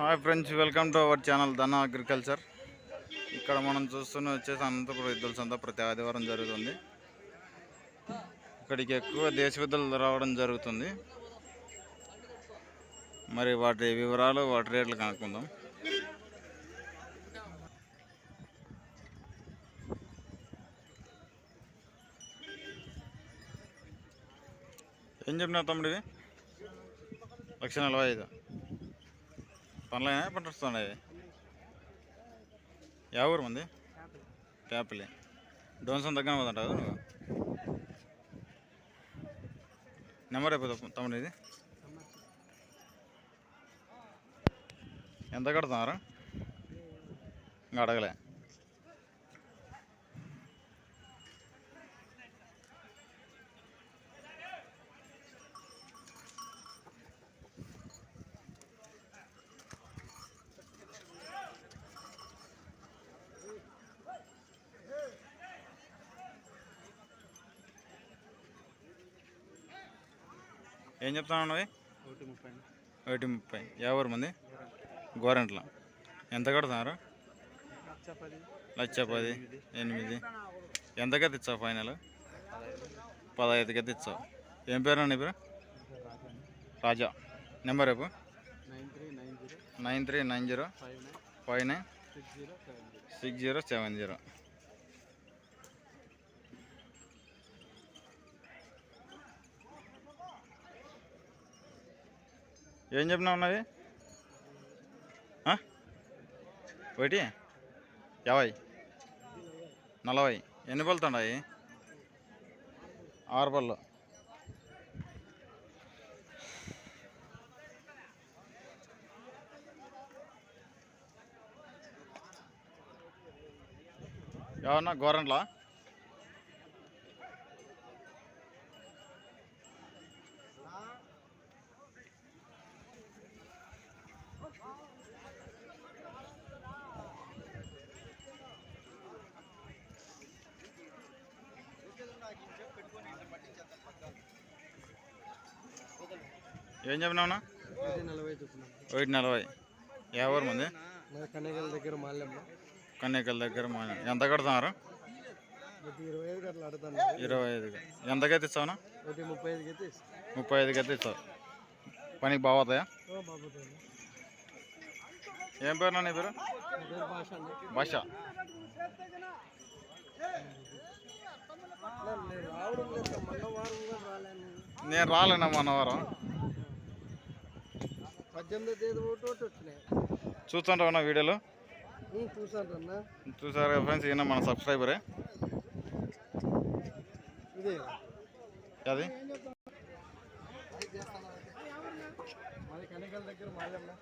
Hi friends welcome to our channel Dhana Agriculture. ఇక్కడ మనం చూస్తున్న వచ్చేసి అనంతపురం ఇద్దరు సంత ప్రతి ఆదివారం జరుగుతుంది. ఇక్కడికి ఎక్కువ దేశ విద్యలు రావడం జరుగుతుంది. మరి వాటి వివరాలు వాటి రేట్లు కనుక్కుందాం. ఏం చెప్పినా తమ్ముడివి? లక్ష నలభై ఐదు. పనులైనా పంట వస్తున్నాయి యా ఊరు మంది? ట్యాపిలే డోన్సన్ దగ్గర పోతుంటావు నువ్వు? నెంబర్ అయిపోతుంది తమ్ముడు ఇది ఎంత కడుతున్నారు ఇంకా అడగలే. ఏం నువ్వు ఒకటి ముప్పై ఒకటి ముప్పై. యాభై మంది? గోరెంట్ల. ఎంత కడుతున్నారు? లక్ష పది ఎనిమిది. ఎంతకైతే ఇచ్చావు ఫైనల్? పదహైదుకి అయితే ఇచ్చావు ఏం పేరు నీ పేరు? రాజా. నెంబర్ రేపు nine three nine zero. Five nine. Six zero seven zero six zero seven zero ఏం చెప్పినా ఉన్నది ఒకటి యాభై నలభై ఎన్ని పళ్ళు తండాయి? ఆరు పళ్ళు. ఎవరన్నా గోరంట్లా? ఏం చెప్పినావునా ఒకటి నలభై. చూస్తున్నాం యాభై మంది? మన దగ్గర మాల్యంలో దగ్గర మా ఎంత కడుతున్నారు? ఇరవై ఐదు ఐదుగా. ఎంతకైతే ఇస్తావునా ముప్పై ఐదుకి ముప్పై ఐదుకి అయితే ఇస్తావు. పనికి బాగుతాయా ఏం పేరు నీ పేరు? భాష. నేను నేను రాలేనా మన వారం. పద్దెనిమిదో తేదీ ఒకటి ఒకటి వచ్చినాయి చూస్తుంటావు నా వీడియోలో? చూసాను చూసారు కదా ఫ్రెండ్స్ ఈయన మన సబ్స్క్రైబరే ఇదే. అది? దగ్గర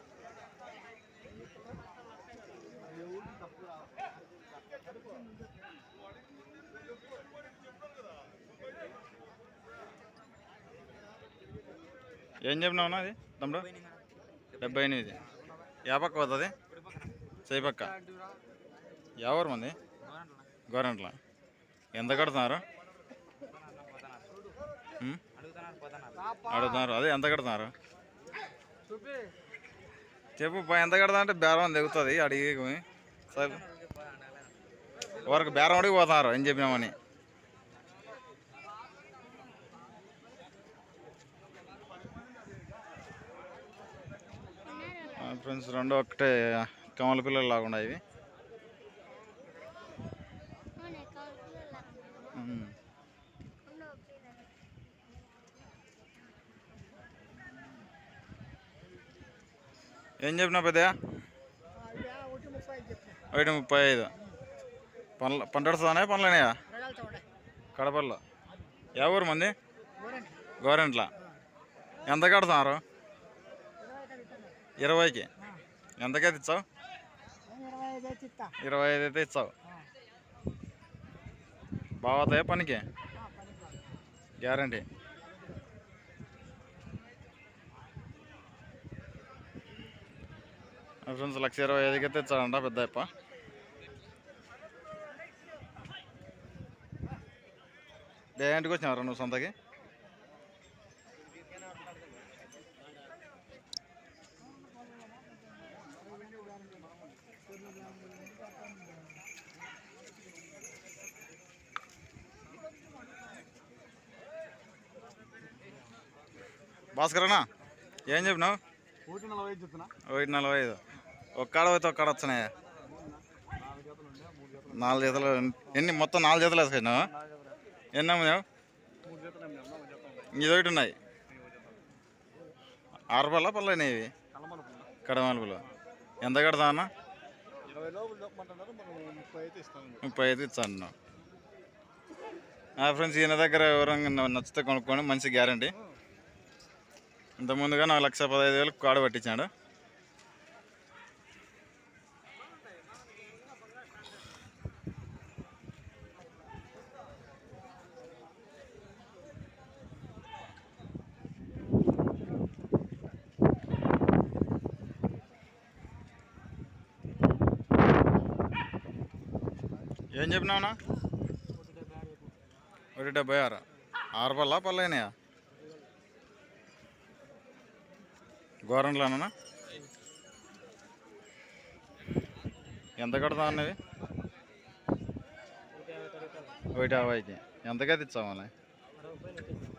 ఏం చెప్పినావు అది తమ్ముడు? డెబ్బై ఎనిమిది ఏ పక్క పోతుంది? చేయి పక్క. ఎవరు మంది? గవర్నమెంట్లో ఎంత కడుతున్నారు? అడుగుతున్నారు. అదే ఎంత కడుతున్నారు? చెప్పు ఎంత కడతా అంటే బేరం దిగుతుంది అడిగి సరే వరకు బేరం అడిగి పోతున్నారు ఏం చెప్పినామని. ఫ్రెండ్స్ రెండు ఒకటే కమల పిల్లలు లాగా ఇవి. ఏం చెప్పినా పెద్దయా ఒకటి ముప్పై ఐదు. పనులు పంట వస్తుందా పనులనేయా కడపల్లో. ఏ ఊరు మంది? గోరెంట్ల. ఎంత కడుతున్నారు ఇరవైకి. ఎంతకైతే ఇచ్చావు? ఇరవై ఐదు అయితే ఇచ్చావు. బాగుతాయా పనికి? గ్యారంటీ. ఫ్రెండ్స్ లక్ష ఇరవై ఐదుకి అయితే ఇచ్చాడంట పెద్ద అప్ప దేంటికి వచ్చినారు నువ్వు సొంతకి? భాస్కరనా ఏం చెప్పినావు? ఒకటి నలభై ఐదు చెప్తున్నా. ఒకటి నలభై ఐదు. ఒక్కడ పోతే ఒక్కడ వచ్చినాయి నాలుగు జతలు ఎన్ని? మొత్తం నాలుగు జతలు వేసుకున్నావు ఎన్ని ఉన్నాయి. ఇది ఒకటి ఉన్నాయి. ఆరు పళ్ళ? పళ్ళని ఇవి? కలమనుకున్నా. కడమలుపులు ఎంత కడతా అన్న? ఇరవై లోపల చెప్పమంటున్నారు మనం ముప్పై అయితే ఇస్తాను ముప్పై ఇచ్చాను ఫ్రెండ్స్ ఈయన దగ్గర ఎవరైనా నచ్చితే కొనుక్కోండి మంచి గ్యారంటీ. ఇంత ముందుగా నాకు లక్ష పదహైదు వేలు కాడ పట్టించాడు. ఏం చెప్పినావునా ఒకటి డెబ్బై ఆరు. ఆరు పళ్ళ పళ్ళైనాయా గోరంట్లోనా ఎంత కడతా అన్నవి ఒకటి యాభైకి. ఎంతగా తెచ్చావాలి మళ్ళీ?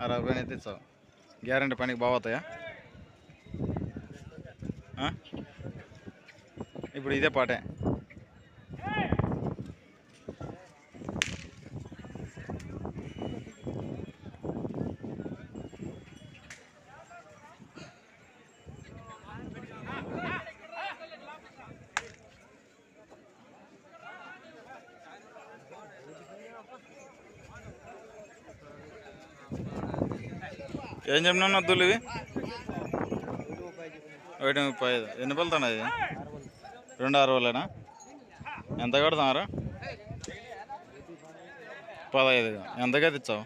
అరవై పైన తెచ్చావు. గ్యారంటీ పనికి బాగుతాయా ఇప్పుడు ఇదే పాటే. ఏం చెప్పినావు అద్దులు ఇవి ఒకటి ముప్పై ఐదు. ఎన్ని పలుతున్నాయి రెండు అరవలేనా ఎంత కడతారా పదహైదు. ఎంతగా తెచ్చావు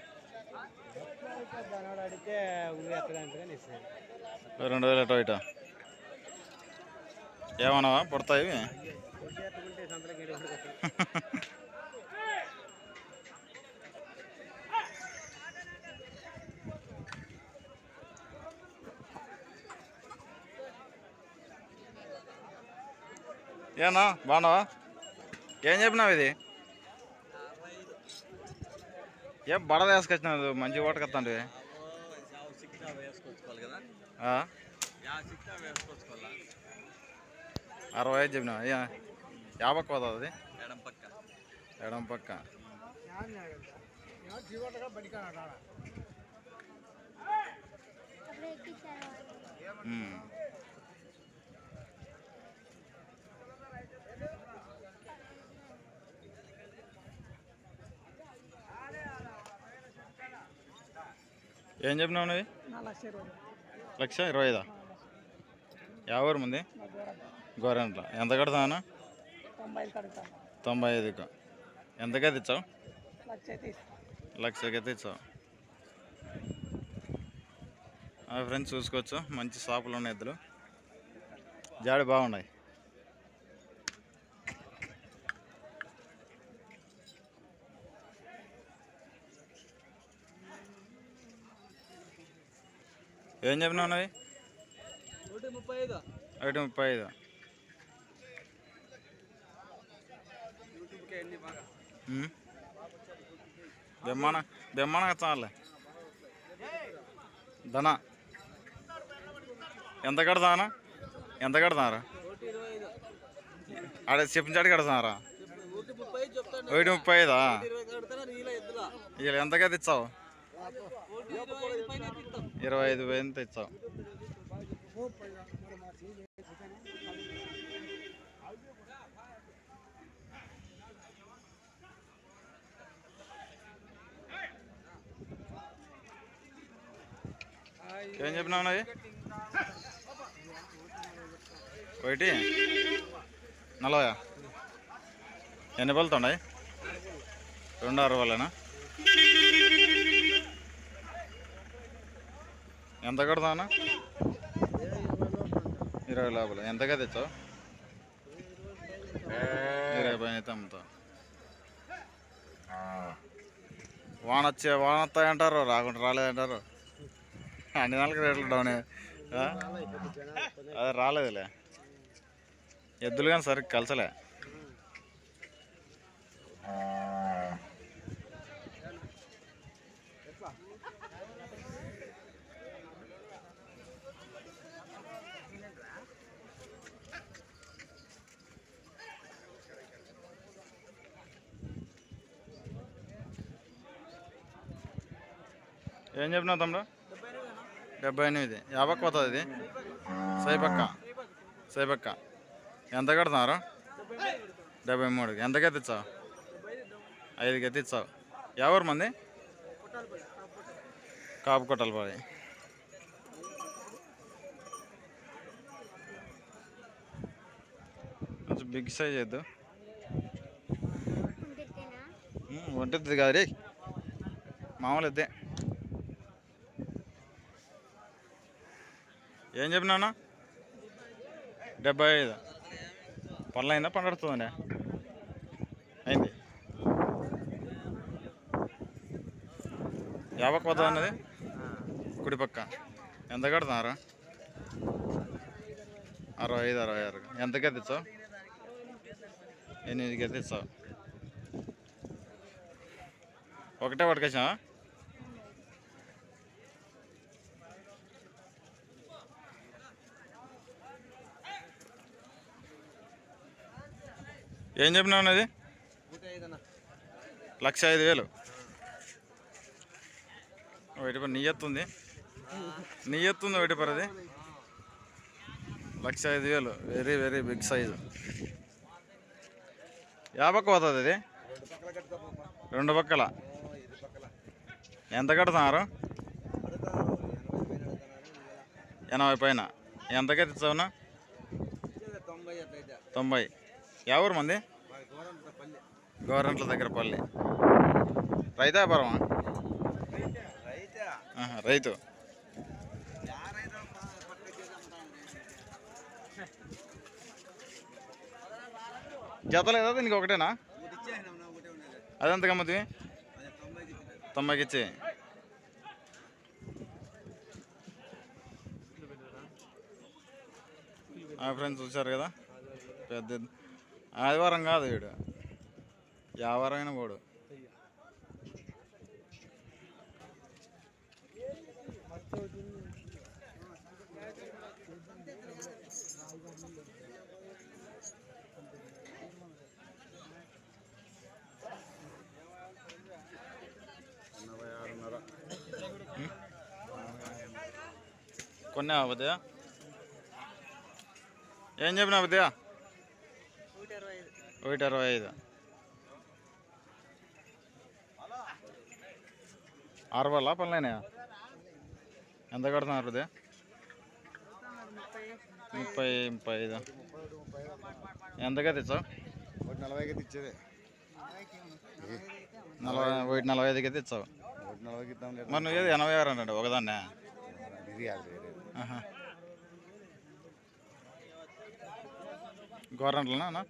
రెండు వేల అటు ఇటు. ఏమన్నావా? పుడతాయి ఏనా? బాగున్నావా? ఏం చెప్పినావు ఇది? ఏం బడ వేసుకొచ్చినావు? మంచి ఓటకొస్తాంటివి ఆ? అరవై ఐదు చెప్పినావు? యాభై పోతుంది అది? ఎడం పక్క. జీవోటగా బడికా ఏం చెప్పినావు నువ్వు? లక్ష ఇరవై లక్ష ఇరవై ఐదా ఎవరు ముందు? గోరెంట్ల. ఎంత కడతాను తొంభై తొంభై ఐదుకు. ఎంతగా తెచ్చావు? లక్షకే అయితే తెచ్చావు ఫ్రెండ్స్ చూసుకోవచ్చు. మంచి షాపులు ఉన్నాయి ఇద్దరు. జాడి బాగున్నాయి. ఏం చెప్పినావు నువ్వు ఒకటి ముప్పై ఐదు ఒకటి ముప్పై ఐదు. బెమ్మాన బెమ్మాన చాలే ధన. ఎంత కడతానా? ఎంత కడతారా? ఆడ చెప్పించాడు కడతారా? ఒకటి ముప్పై ఐదు చెప్తాను ఒకటి ముప్పై ఐదా ఇరవై కడతాను నీళ్ళ ఎద్దులా వీళ్ళు ఎంతగా తెచ్చావు ఒకటి ఇరవై ఐదు పైన ఇస్తాం ఇరవై ఐదు వేలు తెచ్చాం. ఏం చెప్పినావు నాది ఒకటి నలభై. ఎన్ని పళ్ళుతున్నాయి రెండు అరవలేనా? ఎంత కడతానా ఇరవై లోపల. ఎంతగా తెచ్చావు? ఇరవై పైన అయితే అమ్ముతావు వాన వచ్చే వాన వస్తాయంటారు రాకుండా రాలేదంటారు. అన్ని నెలలకు రేట్లు డౌన్ అదే రాలేదులే. ఎద్దులు కానీ సరిగ్గా కలసలే. ఏం చెప్పినావు తమ్ముడు? డెబ్బై ఎనిమిది. యాభై పోతుంది ఇది. సైపక్క సైపక్క ఎంత కడుతున్నారు? డెబ్బై మూడు ఎంతకి ఎత్తిచ్చావు ఐదుకి ఎత్తిచ్చావు ఎవరు మంది? కాపు కొట్టాలి పడి కొంచెం బిగ్ సైజ్ చేద్దు ఒంటిది కాదు రే. మామూలు ఎద్దే ఏం చెప్పినా డెబ్బై ఐదు పనులు అయిందా పండుతుందండి అయింది. యాభై కొత్త అన్నది కుడి పక్క. ఎంత కడుతున్నారు? అరవై ఐదు అరవై ఆరు ఎంత ఎత్తిచ్చావు ఎనిమిది ఎత్తిచ్చావు ఒకటే పట్టుకొచ్చావా? ఏం చెప్పినావు అన్నది లక్ష ఐదు వేలు. ఒకటి నీ ఎత్తుంది నీ ఎత్తుంది లక్ష ఐదు వేలు. Very very big size. యాభై పోతుంది అది రెండు పక్కల. ఎంత కడుతున్నారు? ఎనభై పైన. ఎంత ఇచ్చావునా తొంభై తొంభై. ఎవరు మంది? గవర్నమెంట్ల దగ్గర పల్లె. రైతా ఆహా, రైతు. యారైనా జత లేదా? దీనికి ఒకటేనా? ఒకటి అదెంత గమ్మతి తొంభైకి ఇచ్చి ఫ్రెండ్స్ వచ్చారు కదా? పెద్ద ఆదివారం కాదు వీడు యావారం అయినా పోడు ఎనభై ఆరున్నర కొన్ని అవద్దయా ఏం చెప్పినా అవద్దయా ఒకటి అరవై ఐదు. అరవలా పనులైనాయా? ఎంత కడుతున్నారు ఉదయ ముప్పై ముప్పై ఐదు. ఎంతగా తెచ్చావు? ఒకటి నలభైకి ఇచ్చేది నలభై ఒకటి నలభై ఐదుకి తెచ్చావు. ఒకటి నలభైకి ఇద్దాం లేదు? మరి నువ్వు ఏది ఎనభై ఆరు అన్నాడు ఒకదాన్నే? ఇది. గవర్నమెంట్లోనా అన్న?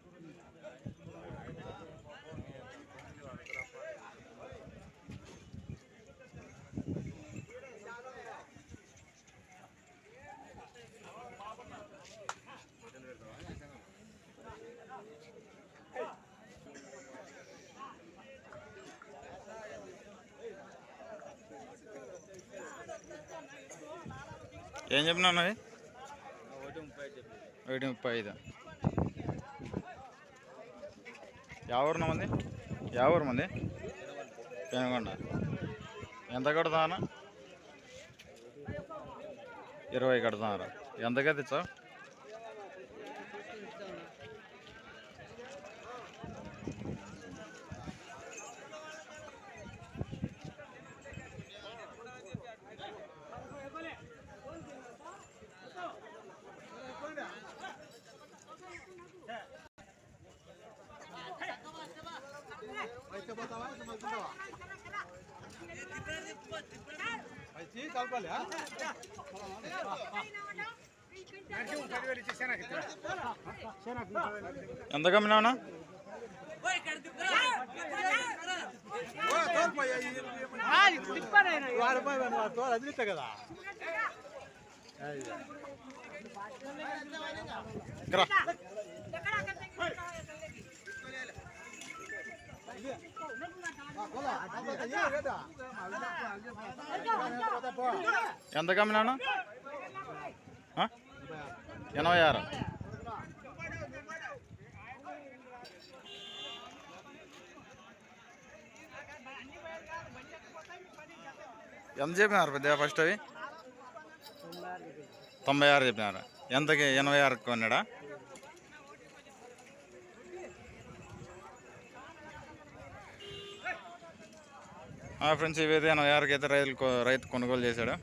ఏం చెప్పినావు అది ఒకటి ముప్పై చెప్పి ఒకటి ముప్పై ఐదు. యావూరు మంది? యావూరు మంది? పెనుగొండ. ఎంత కడుతున్నా ఇరవై కడుతున్నారు ఎంతగా తెచ్చావు? ఎంత కమ్మినావునా అదిలిస్తా కదా ఇక్కడ ఎంత కమ్మినాను ఎనభై ఆరు. ఎంత చెప్పినారు పెద్ద ఫస్ట్ అవి? తొంభై ఆరు చెప్పినారు. ఎంతకి? ఎనభై ఆరు కొన్నాడా? ఫ్రెండ్స్ ఇవైతే ఎనభై ఎవరికైతే అయితే రైతు రైతు కొనుగోలు చేశాడు.